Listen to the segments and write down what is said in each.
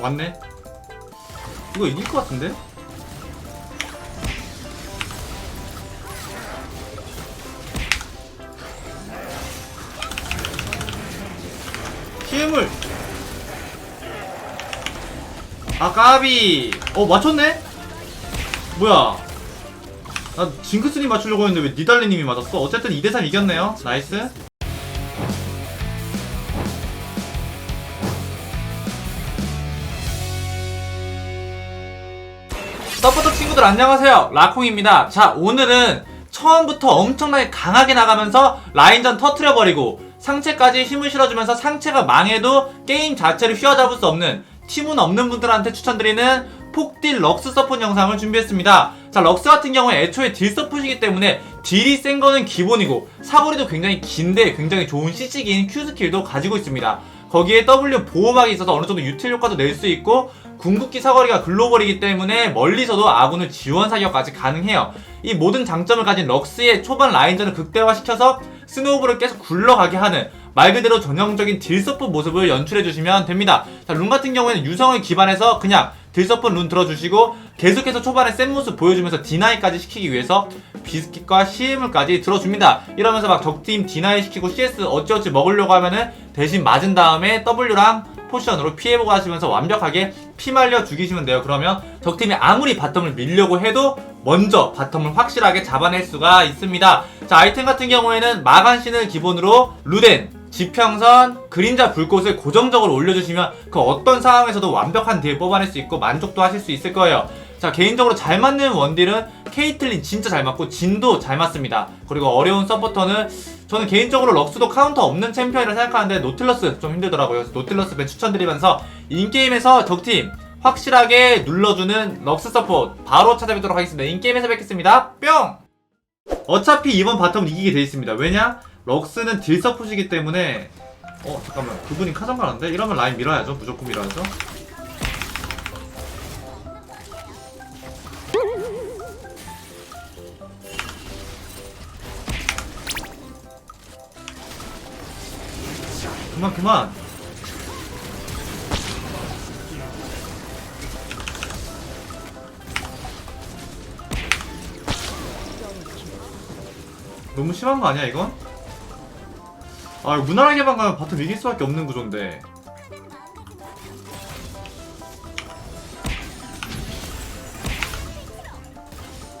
왔네. 이거 이길 것 같은데? 힘을 아 까비 어 맞췄네? 뭐야 나 징크스님 맞추려고 했는데 왜 니달리님이 맞았어? 어쨌든 2대3 이겼네요 나이스 서포터 친구들 안녕하세요. 라콩입니다. 자 오늘은 처음부터 엄청나게 강하게 나가면서 라인전 터트려버리고 상체까지 힘을 실어주면서 상체가 망해도 게임 자체를 휘어잡을 수 없는 팀운 없는 분들한테 추천드리는 폭딜 럭스 서폿 영상을 준비했습니다. 자 럭스 같은 경우에 애초에 딜 서폿이기 때문에 딜이 센 거는 기본이고 사거리도 굉장히 긴데 굉장히 좋은 CC기인 Q 스킬도 가지고 있습니다. 거기에 W 보호막이 있어서 어느 정도 유틸 효과도 낼 수 있고 궁극기 사거리가 글로벌이기 때문에 멀리서도 아군을 지원 사격까지 가능해요. 이 모든 장점을 가진 럭스의 초반 라인전을 극대화시켜서 스노우볼을 계속 굴러가게 하는 말 그대로 전형적인 딜서프 모습을 연출해주시면 됩니다. 자, 룬 같은 경우에는 유성을 기반해서 그냥 딜서프 룬 들어주시고 계속해서 초반에 센 모습 보여주면서 디나이까지 시키기 위해서 비스킷과 CM을까지 들어줍니다. 이러면서 막 적팀 디나이 시키고 CS 어찌어찌 먹으려고 하면은 대신 맞은 다음에 W랑 포션으로 피해보고 하시면서 완벽하게 피 말려 죽이시면 돼요. 그러면 적팀이 아무리 바텀을 밀려고 해도 먼저 바텀을 확실하게 잡아낼 수가 있습니다. 자, 아이템 같은 경우에는 마간신을 기본으로 루덴, 지평선, 그림자 불꽃을 고정적으로 올려주시면 그 어떤 상황에서도 완벽한 딜 뽑아낼 수 있고 만족도 하실 수 있을 거예요. 자, 개인적으로 잘 맞는 원딜은 케이틀린 진짜 잘 맞고 진도 잘 맞습니다. 그리고 어려운 서포터는 저는 개인적으로 럭스도 카운터 없는 챔피언이라 생각하는데 노틸러스 좀 힘들더라고요. 노틸러스 밴 추천드리면서 인게임에서 적팀 확실하게 눌러주는 럭스 서포트 바로 찾아뵙도록 하겠습니다. 인게임에서 뵙겠습니다. 뿅! 어차피 이번 바텀은 이기게 돼 있습니다. 왜냐? 럭스는 딜 서포트이기 때문에 어 잠깐만 그분이 카정 가는데? 이러면 라인 밀어야죠. 무조건 밀어야죠. 그만 그만 너무 심한 거 아니야 이건? 아 무난하게만 가면 바텀 이길 수밖에 없는 구조인데.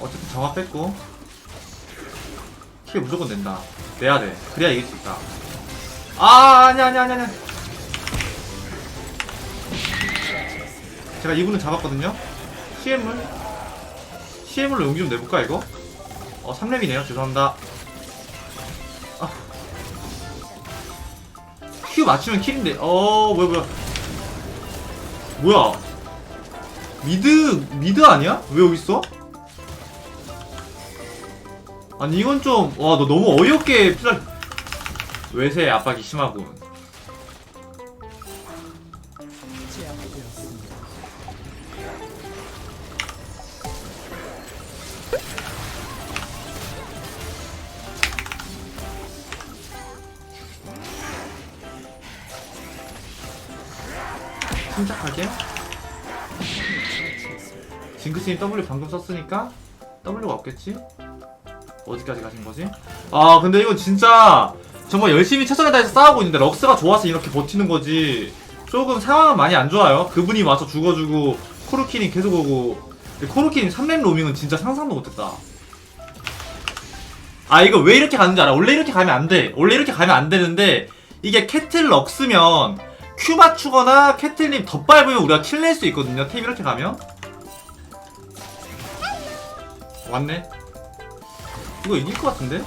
어쨌든 정화 뺐고. 킬 무조건 낸다. 내야 돼. 그래야 이길 수 있다. 아 아니야 아니야 아니야 아니야. 제가 이분은 잡았거든요? CM을? CM으로 용기 좀 내볼까 이거? 어 3렙이네요. 죄송합니다 Q 맞추면 킬인데 어 뭐야 뭐야 뭐야 미드 미드 아니야? 왜 여기 있어? 아니 이건 좀 와 너 너무 어이없게 피살 외세 압박이 심하군. 침착하게. 징크스님 W 방금 썼으니까 W가 없겠지? 어디까지 가신 거지? 아 근데 이거 진짜 정말 열심히 최선을 다해서 싸우고 있는데 럭스가 좋아서 이렇게 버티는 거지 조금 상황은 많이 안 좋아요 그분이 와서 죽어주고 코르키님 계속 오고 코르키님 3렙 로밍은 진짜 상상도 못했다 아 이거 왜 이렇게 가는지 알아 원래 이렇게 가면 안돼 원래 이렇게 가면 안 되는데 이게 캐틀 럭스면 Q 맞추거나 캐틀님 덧밟으면 우리가 킬 낼 수 있거든요. 템 이렇게 가면. 왔네. 이거 이길 것 같은데?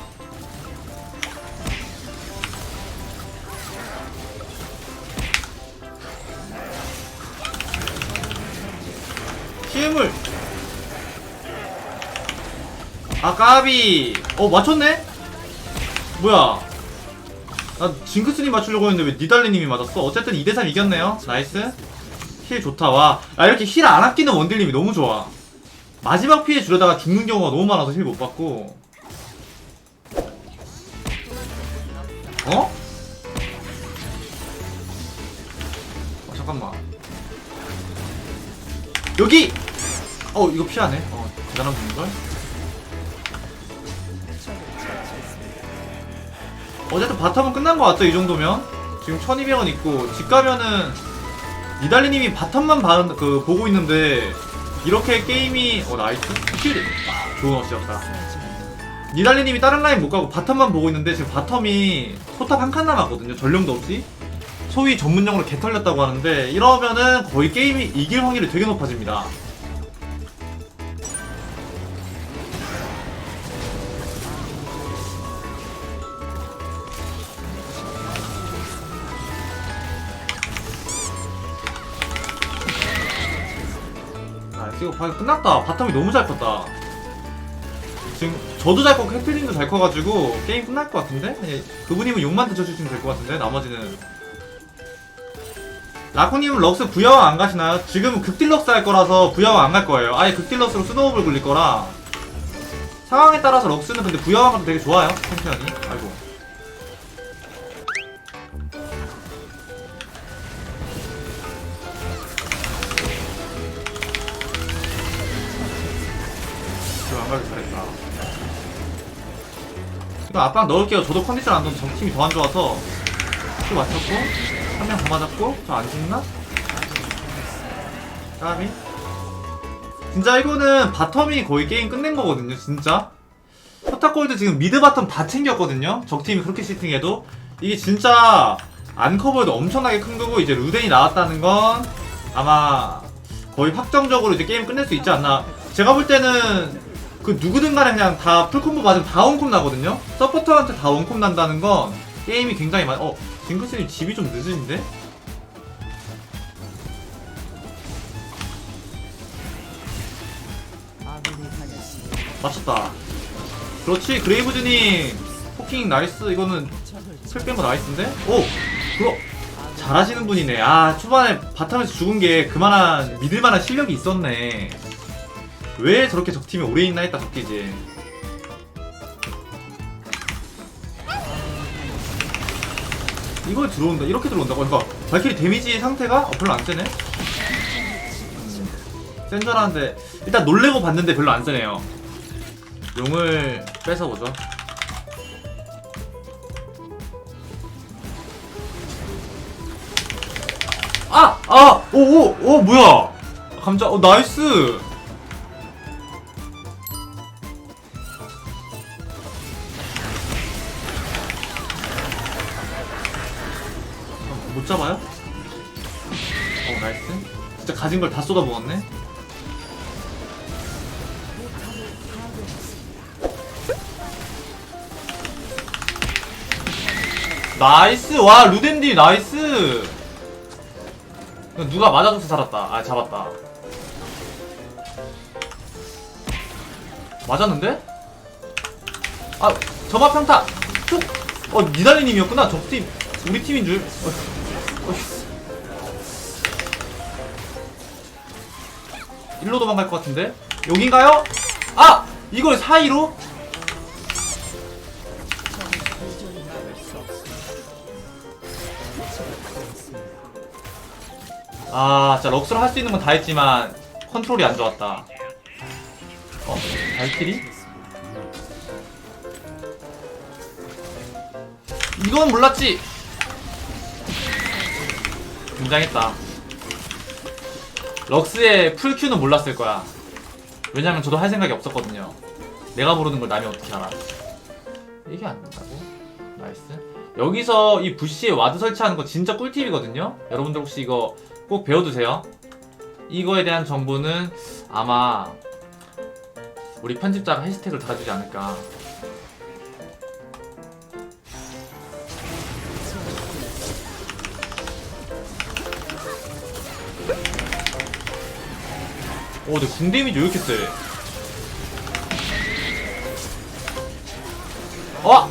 힘을 아 까비. 어 맞췄네? 뭐야 나 징크스님 맞추려고 했는데 왜 니달리님이 맞았어? 어쨌든 2대3 이겼네요. 나이스. 힐 좋다. 와. 아, 이렇게 힐 안 아끼는 원딜님이 너무 좋아. 마지막 피해 주려다가 죽는 경우가 너무 많아서 힐 못 받고. 어? 어 잠깐만. 여기! 어 이거 피하네. 어 대단한 분인걸 어쨌든 바텀은 끝난 것 같죠 이 정도면. 지금 1200원 있고 집 가면은 니달리님이 바텀만 봐, 그, 보고 있는데 이렇게 게임이 어 나이스. 킬. 좋은 어시였다. 니달리님이 다른 라인 못 가고 바텀만 보고 있는데 지금 바텀이 포탑 한 칸 남았거든요. 전령도 없이. 소위 전문용어로 개 털렸다고 하는데 이러면은 거의 게임이 이길 확률이 되게 높아집니다 아 지금 봐 끝났다. 바텀이 너무 잘 컸다. 지금 저도 잘 컸고 해틀링도 잘 커가지고 게임 끝날 것 같은데? 그냥 그분이면 욕만 드셔주시면 될 것 같은데 나머지는. 라코님은 럭스 부여왕 안 가시나요? 지금 극딜럭스 할 거라서 부여왕 안 갈 거예요. 아예 극딜럭스로 스노우볼 굴릴 거라. 상황에 따라서 럭스는 근데 부여왕도 되게 좋아요 챔피언이. 아이고 이거 압박 넣을게요. 저도 컨디션 안 좋은 정팀이 더 안 좋아서. 또 맞췄고 한 명 더 맞았고 저 안 죽나? 까비? 진짜 이거는 바텀이 거의 게임 끝낸 거거든요 진짜. 포타골드 지금 미드 바텀 다 챙겼거든요. 적팀이 그렇게 시팅해도. 이게 진짜 안 커버도 엄청나게 큰 거고 이제 루덴이 나왔다는 건 아마 거의 확정적으로 이제 게임 끝낼 수 있지 않나. 제가 볼 때는 그 누구든 간에 그냥 다 풀콤보 맞으면 다 원콤 나거든요 서포터한테 다 원콤 난다는 건 게임이 굉장히 많 어, 징크스님 집이 좀 늦으신데? 맞췄다. 그렇지, 그레이브즈님. 포킹 나이스. 이거는 슬 뺀 거 나이스인데? 오! 그거, 잘하시는 분이네. 아, 초반에 바텀에서 죽은 게 그만한, 믿을만한 실력이 있었네. 왜 저렇게 적팀이 오래 있나 했다, 적기지. 이걸 들어온다. 이렇게 들어온다고. 그러니까, 발키리 데미지 상태가 어, 별로 안 세네? 센 줄 알았는데, 일단 놀래고 봤는데 별로 안 세네요. 용을 뺏어보죠. 아! 아! 오, 오, 오, 뭐야! 감자, 어, 나이스! 잡아요? 어, 나이스. 진짜 가진 걸 다 쏟아부었네? 나이스 와 루덴디 나이스 누가 맞아줘서 살았다 아 잡았다 맞았는데? 아 점화 평타 툭어 니달리님이었구나 적팀 우리 팀인 줄 일로 도망갈 것 같은데 여긴가요? 아 이걸 사이로? 아, 진짜 럭스로 할 수 있는 건 다 했지만 컨트롤이 안 좋았다. 어, 발키리? 이건 몰랐지. 굉장했다. 럭스의 풀큐는 몰랐을 거야. 왜냐면 저도 할 생각이 없었거든요. 내가 모르는 걸 남이 어떻게 알아? 이게 안 된다고? 나이스. 여기서 이 부시에 와드 설치하는 거 진짜 꿀팁이거든요. 여러분들 혹시 이거 꼭 배워두세요. 이거에 대한 정보는 아마 우리 편집자가 해시태그를 달아주지 않을까. 오, 근데 궁 데미지 왜 이렇게 세? 어!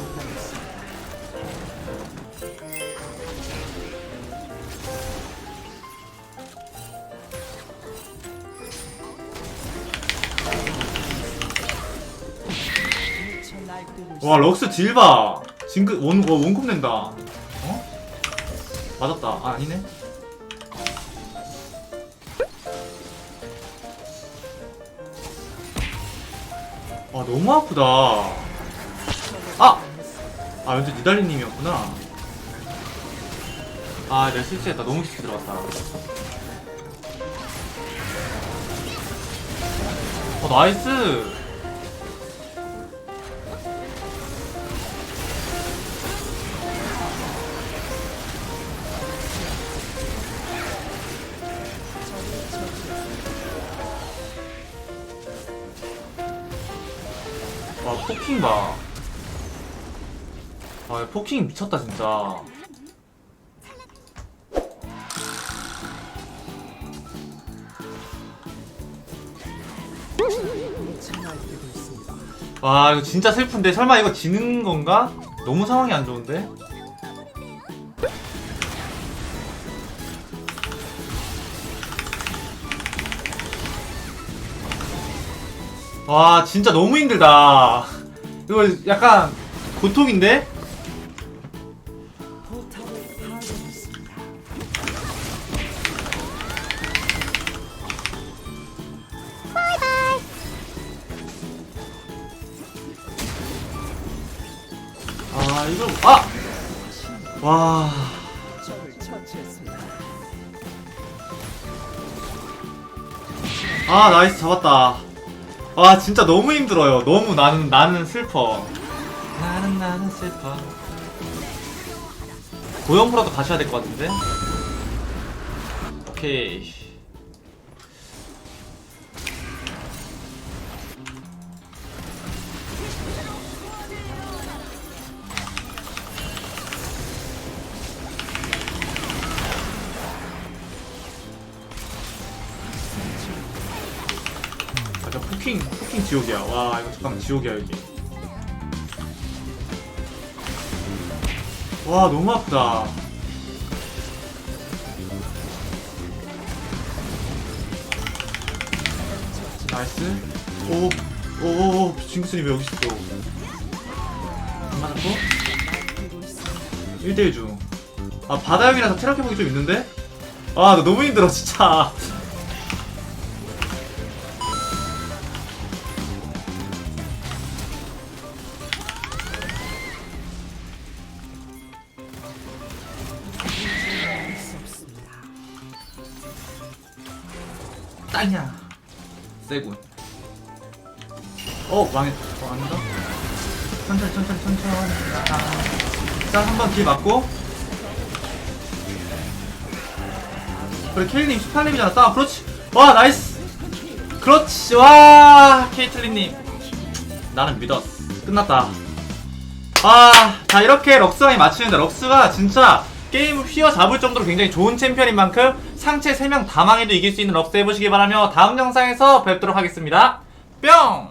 와 럭스 딜봐 징크 원, 어, 원콤 낸다 어? 맞았다 아 아니네 와 너무 아프다. 아! 아 왠지 니달리님이었구나. 아 내가 실수했다. 너무 깊이 들어갔다. 어 나이스 포킹 봐. 아 포킹 미쳤다 진짜. 와 이거 진짜 슬픈데 설마 이거 지는 건가? 너무 상황이 안 좋은데? 와 진짜 너무 힘들다 이거 약간 고통인데? 아 이걸 아! 와 아 나이스 잡았다 와 진짜 너무 힘들어요. 너무 나는 나는 슬퍼. 나는 나는 슬퍼. 고연프라도 가셔야 될 것 같은데? 오케이 지옥이야. 와 이거 잠깐만 지옥이야 여기 와 너무 아프다. 나이스. 오오오 징크스님 왜 여기 있어? 안 맞았고 1대1 중아 바다 형이라서 체력 회복이 좀 있는데? 아나 너무 힘들어 진짜 따냐 세군 어 망했 어 아닌가? 천천히 천천히 천천히. 자 한번 뒤 맞고. 그래 케일님 18렙이잖아. 싸 그렇지. 와 나이스. 그렇지. 와 케이틀린님. 나는 믿었어. 끝났다. 아자 이렇게 럭스왕이 맞추는데 럭스가 진짜 게임을 휘어잡을 정도로 굉장히 좋은 챔피언인 만큼 상체 3명 다 망해도 이길 수 있는 럭스 해보시기 바라며 다음 영상에서 뵙도록 하겠습니다. 뿅